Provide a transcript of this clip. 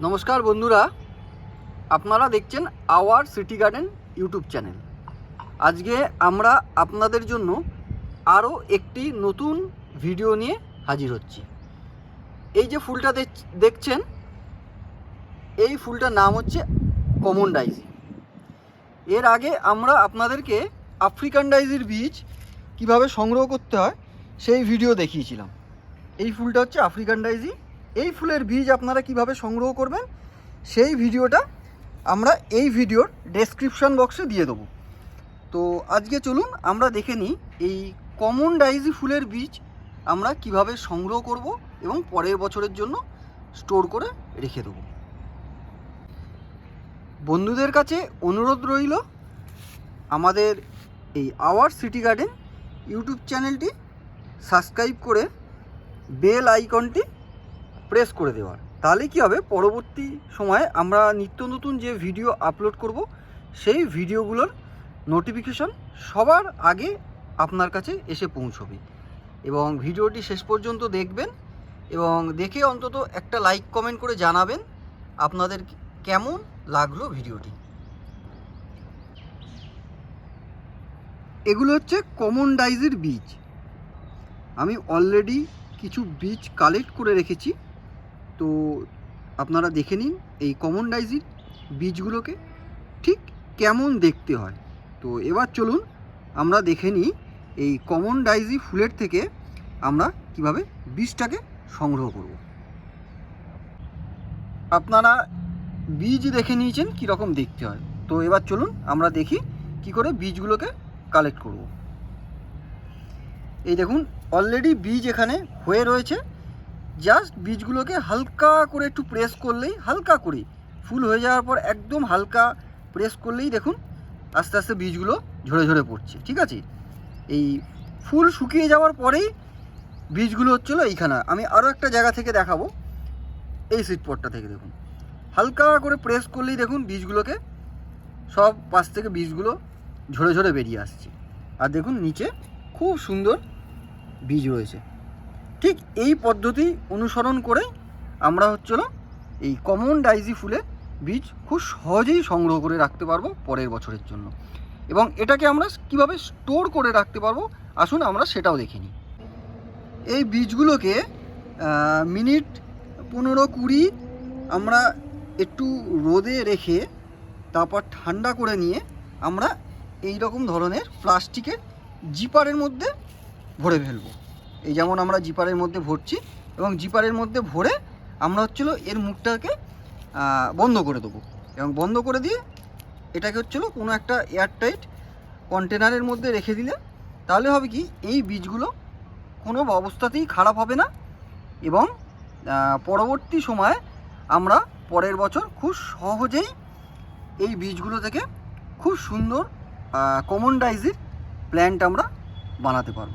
নমস্কার বন্ধুরা, আপনারা দেখছেন our city garden YouTube channel. আজকে আমরা আপনাদের জন্য আরও একটি নতুন ভিডিও নিয়ে হাজির হচ্ছি। এই যে ফুলটা দেখ- দেখছেন, এই ফুলটার নাম হচ্ছে কমন ডাইজি। এর আগে আমরা আপনাদেরকে আফ্রিকান ডাইজির বীজ কীভাবে সংগ্রহ করতে হয় সেই ভিডিও দেখিয়েছিলাম। এই ফুলটা হচ্ছে আফ্রিকান ডাইজি এই ফুলের বীজ আপনারা কীভাবে সংগ্রহ করবেন, সেই ভিডিওটা আমরা এই ভিডিওর ডেসক্রিপশন বক্সে দিয়ে দেবো। তো আজকে চলুন আমরা দেখে নিই এই কমন ডাইজি ফুলের বীজ আমরা কীভাবে সংগ্রহ করব এবং পরের বছরের জন্য স্টোর করে রেখে দেবো। বন্ধুদের কাছে অনুরোধ রইল, আমাদের এই আওয়ার সিটি গার্ডেন ইউটিউব চ্যানেলটি সাবস্ক্রাইব করে বেল আইকনটি প্রেস করে দেওয়ার। তাহলে কি হবে? পরবর্তী সময়ে আমরা নিত্য নতুন যে ভিডিও আপলোড করব, সেই ভিডিওগুলোর নোটিফিকেশন সবার আগে আপনার কাছে এসে পৌঁছবে। এবং ভিডিওটি শেষ পর্যন্ত দেখবেন এবং দেখে অন্তত একটা লাইক কমেন্ট করে জানাবেন আপনাদের কেমন লাগল ভিডিওটি এগুলো হচ্ছে কমন ডাইজের বীজ। আমি অলরেডি কিছু বীজ কালেক্ট করে রেখেছি। তো আপনারা দেখে নিন এই কমন ডাইজির বীজগুলোকে ঠিক কেমন দেখতে হয়। তো এবার চলুন আমরা দেখে নিই এই কমন ডাইজি ফুলের থেকে আমরা কীভাবে বীজটাকে সংগ্রহ করব। আপনারা বীজ দেখে নিয়েছেন কীরকম দেখতে হয়। তো এবার চলুন আমরা দেখি কি করে বীজগুলোকে কালেক্ট করব। এই দেখুন অলরেডি বীজ এখানে হয়ে রয়েছে। জাস্ট বীজগুলোকে হালকা করে একটু প্রেস করলেই, হালকা করে ফুল হয়ে যাওয়ার পর একদম হালকা প্রেস করলেই দেখুন আস্তে আস্তে বীজগুলো ঝরে ঝরে পড়ছে, ঠিক আছে? এই ফুল শুকিয়ে যাওয়ার পরেই বীজগুলো হচ্ছিল এইখানে। আমি আরও একটা জায়গা থেকে দেখাবো। এই সিটপটটা থেকে দেখুন। হালকা করে প্রেস করলেই দেখুন বীজগুলোকে সব পাশ থেকে বীজগুলো ঝরে ঝরে বেরিয়ে আসছে। আর দেখুন নিচে খুব সুন্দর বীজ রয়েছে। ঠিক এই পদ্ধতি অনুসরণ করে আমরা হচ্ছিল এই কমন ডাইজি ফুলের বীজ খুব সহজেই সংগ্রহ করে রাখতে পারব পরের বছরের জন্য। এবং এটাকে আমরা কীভাবে স্টোর করে রাখতে পারব আসুন আমরা সেটাও দেখে নিই। এই বীজগুলোকে মিনিট পনেরো কুড়ি আমরা একটু রোদে রেখে তারপর ঠান্ডা করে নিয়ে আমরা এই রকম ধরনের প্লাস্টিকের জিপারের মধ্যে ভরে ফেলব। এই যেমন আমরা জিপারের মধ্যে ভরছি এবং জিপারের মধ্যে ভরে আমরা হচ্ছিল এর মুখটাকে বন্ধ করে দেবো। এবং বন্ধ করে দিয়ে এটাকে হচ্ছিল কোনো একটা এয়ারটাইট কন্টেনারের মধ্যে রেখে দিলে তাহলে হবে কি, এই বীজগুলো কোনো অবস্থাতেই খারাপ হবে না এবং পরবর্তী সময়ে আমরা পরের বছর খুব সহজেই এই বীজগুলো থেকে খুব সুন্দর কমন প্ল্যান্ট আমরা বানাতে পারব।